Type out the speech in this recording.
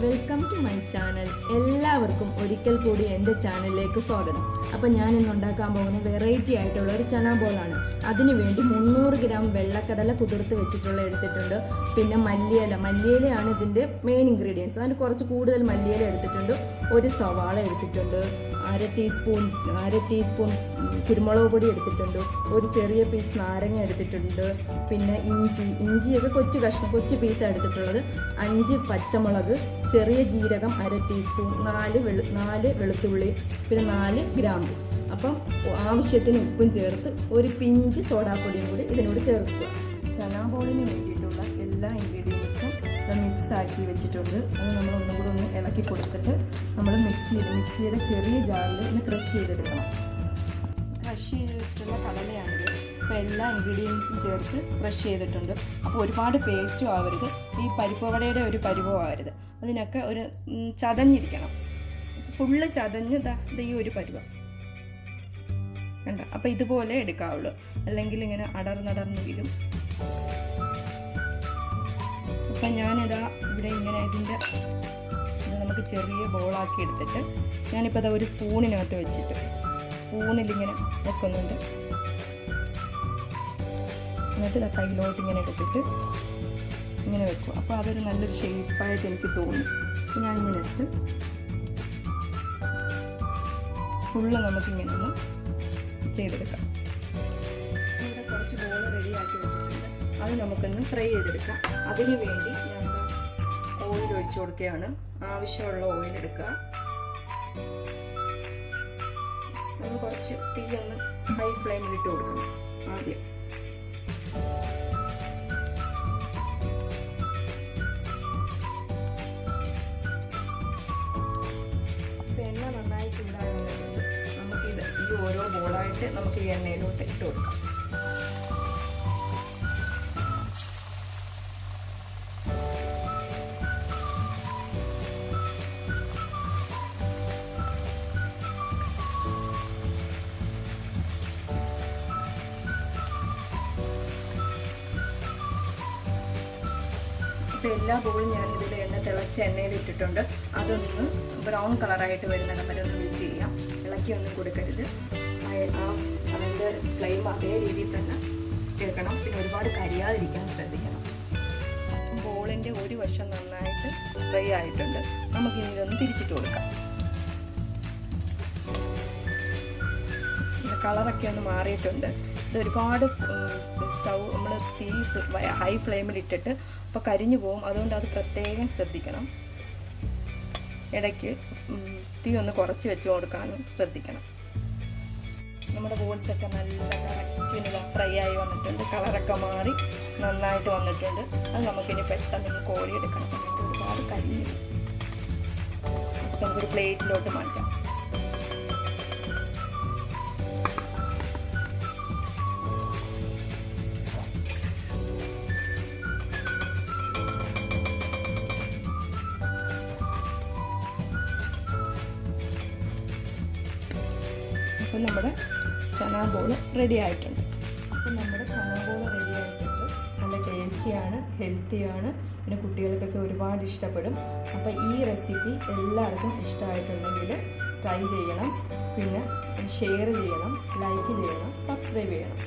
Welcome to my channel എല്ലാവർക്കും ഒരിക്കൽ കൂടി എന്റെ ചാനലിലേക്ക് സ്വാഗതം. അപ്പം ഞാൻ ഇന്ന് ഉണ്ടാക്കാൻ പോകുന്ന വെറൈറ്റി ആയിട്ടുള്ള ഒരു ചന ബോളാണ് അതിനുവേണ്ടി മുന്നൂറ് ഗ്രാം വെള്ളക്കടല കുതിർത്ത് വെച്ചിട്ടുള്ള എടുത്തിട്ടുണ്ട്. പിന്നെ മല്ലിയില. മല്ലിയിലയാണ് ഇതിന്റെ മെയിൻ ഇൻഗ്രീഡിയൻസ് അതിന് കുറച്ച് കൂടുതൽ മല്ലിയില എടുത്തിട്ടുണ്ട്. ഒരു സവാള എടുത്തിട്ടുണ്ട്. അര ടീസ്പൂൺ അര ടീസ്പൂൺ കുരുമുളക് പൊടി എടുത്തിട്ടുണ്ട്. ഒരു ചെറിയ പീസ് നാരങ്ങ എടുത്തിട്ടുണ്ട്. പിന്നെ ഇഞ്ചി ഇഞ്ചിയൊക്കെ കൊച്ചു കഷ്ണം കൊച്ചു പീസാണ് എടുത്തിട്ടുള്ളത്. അഞ്ച് പച്ചമുളക് ചെറിയ ജീരകം അര ടീസ്പൂൺ നാല് വെളു നാല് വെളുത്തുള്ളി പിന്നെ നാല് ഗ്രാമ്പു. അപ്പം ആവശ്യത്തിന് ഉപ്പും ചേർത്ത് ഒരു പിഞ്ച് സോഡാപ്പൊടിയും കൂടി ഇതിനോട് ചേർക്കുക. ചനാ ബോളിന് വേണ്ടിയിട്ടുള്ള എല്ലാ ആക്കി വെച്ചിട്ടുണ്ട്. അത് നമ്മൾ ഒന്നും കൂടെ ഒന്ന് ഇളക്കി കൊടുത്തിട്ട് നമ്മൾ മിക്സ് ചെയ്ത് മിക്സിയുടെ ചെറിയ ജാറിൽ ഒന്ന് ക്രഷ് ചെയ്തെടുക്കണം. ക്രഷ് ചെയ്ത് വെച്ചിട്ടുള്ള കടലയാണിത് അപ്പോൾ എല്ലാ ഇൻഗ്രീഡിയൻസും ചേർത്ത് ക്രഷ് ചെയ്തിട്ടുണ്ട്. അപ്പോൾ ഒരുപാട് പേസ്റ്റും ആവരുത്. ഈ പരിപ്പുവടയുടെ ഒരു പരുവമാവരുത് അതിനൊക്കെ ഒരു ചതഞ്ഞിരിക്കണം. ഫുള്ള് ചതഞ്ഞ് ഈ ഒരു പരുവം. കണ്ട? അപ്പോൾ ഇതുപോലെ എടുക്കാവുള്ളൂ. അല്ലെങ്കിൽ ഇങ്ങനെ അടർന്നടർന്ന് വീഴും. അപ്പം ഞാനിതാ ഇവിടെ ഇങ്ങനെ ഇതിന്റെ ഇത് നമുക്ക് ചെറിയ ബോളാക്കി എടുത്തിട്ട് ഞാനിപ്പോൾ അതാ ഒരു സ്പൂണിനകത്ത് വെച്ചിട്ട് സ്പൂണിലിങ്ങനെ വെക്കുന്നുണ്ട്. എന്നിട്ട് ഇതാ കയ്യിലോട്ട് ഇങ്ങനെ എടുത്തിട്ട് ഇങ്ങനെ വെക്കും. അപ്പോൾ അതൊരു നല്ലൊരു ഷേപ്പായിട്ട് എനിക്ക് തോന്നി. ഞാൻ ഇങ്ങനെ എടുത്ത് ഫുള്ള് നമുക്കിങ്ങനെ ഒന്ന് ചെയ്തെടുക്കാം. ഇവിടെ കുറച്ച് ബോൾ റെഡിയാക്കി വെച്ചിട്ടുണ്ട്. അത് നമുക്കൊന്ന് ഫ്രൈ ചെയ്തെടുക്കാം. അതിന് വേണ്ടി ഞാൻ ഓയിൽ ഒഴിച്ചു കൊടുക്കുകയാണ്. ആവശ്യമുള്ള ഓയിൽ എടുക്കുക. നമ്മൾ കുറച്ച് തീ ഒന്ന് ഹൈ ഫ്ലെയിമിൽ ഇട്ട് കൊടുക്കണം ആദ്യം. എണ്ണ നന്നായി ഈ ഓരോ ബോളായിട്ട് നമുക്ക് ഈ എണ്ണയിലോട്ട് ഇട്ട് കൊടുക്കാം. ഇപ്പം എല്ലാ ബോളും ഞാൻ ഇതിൽ എണ്ണ തിളച്ച എണ്ണയിൽ ഇട്ടിട്ടുണ്ട്. അതൊന്ന് ബ്രൗൺ കളറായിട്ട് വരുന്നിടം വരെ ഒന്ന് വെയിറ്റ് ചെയ്യാം. ഇളക്കി ഒന്നും കൊടുക്കരുത് അതിന്റെ ഫ്ലെയിം അതേ രീതിയിൽ തന്നെ കേൾക്കണം പിന്നെ ഒരുപാട് കരിയാതിരിക്കാൻ ശ്രദ്ധിക്കണം. ബോളിന്റെ ഒരു വശം നന്നായിട്ട് ഫ്രൈ ആയിട്ടുണ്ട്. നമുക്ക് ഇനി ഇതൊന്ന് തിരിച്ചിട്ട് കൊടുക്കാം. കളറൊക്കെ ഒന്ന് മാറിയിട്ടുണ്ട്. ഇത് ഒരുപാട് സ്റ്റൗ നമ്മൾ തീ ഹൈ ഫ്ലെയിമിൽ ഇട്ടിട്ട് അപ്പോൾ കരിഞ്ഞു പോകും. അതുകൊണ്ട് അത് പ്രത്യേകം ശ്രദ്ധിക്കണം. ഇടയ്ക്ക് തീ ഒന്ന് കുറച്ച് വെച്ച് കൊടുക്കാനും ശ്രദ്ധിക്കണം. നമ്മുടെ ബോൾസൊക്കെ നല്ല കറക്റ്റിന് ഫ്രൈ ആയി വന്നിട്ടുണ്ട്. കളറൊക്കെ മാറി നന്നായിട്ട് വന്നിട്ടുണ്ട്. അത് നമുക്കിനി പെട്ടെന്ന് കോരിയെടുക്കണം. ഒരുപാട് കരിഞ്ഞു നമുക്കൊരു പ്ലേറ്റിലോട്ട് മാറ്റാം. അപ്പോൾ നമ്മുടെ ചനാ ബോൾ റെഡി ആയിട്ടുണ്ട്. അപ്പോൾ നമ്മുടെ ചനാ ബോൾ റെഡി ആയിട്ടുണ്ട്. നല്ല ടേസ്റ്റിയാണ് ഹെൽത്തിയാണ് പിന്നെ കുട്ടികൾക്കൊക്കെ ഒരുപാട് ഇഷ്ടപ്പെടും. അപ്പോൾ ഈ റെസിപ്പി എല്ലാവർക്കും ഇഷ്ടമായിട്ടുണ്ടെങ്കിൽ ട്രൈ ചെയ്യണം. പിന്നെ ഷെയർ ചെയ്യണം ലൈക്ക് ചെയ്യണം സബ്സ്ക്രൈബ് ചെയ്യണം.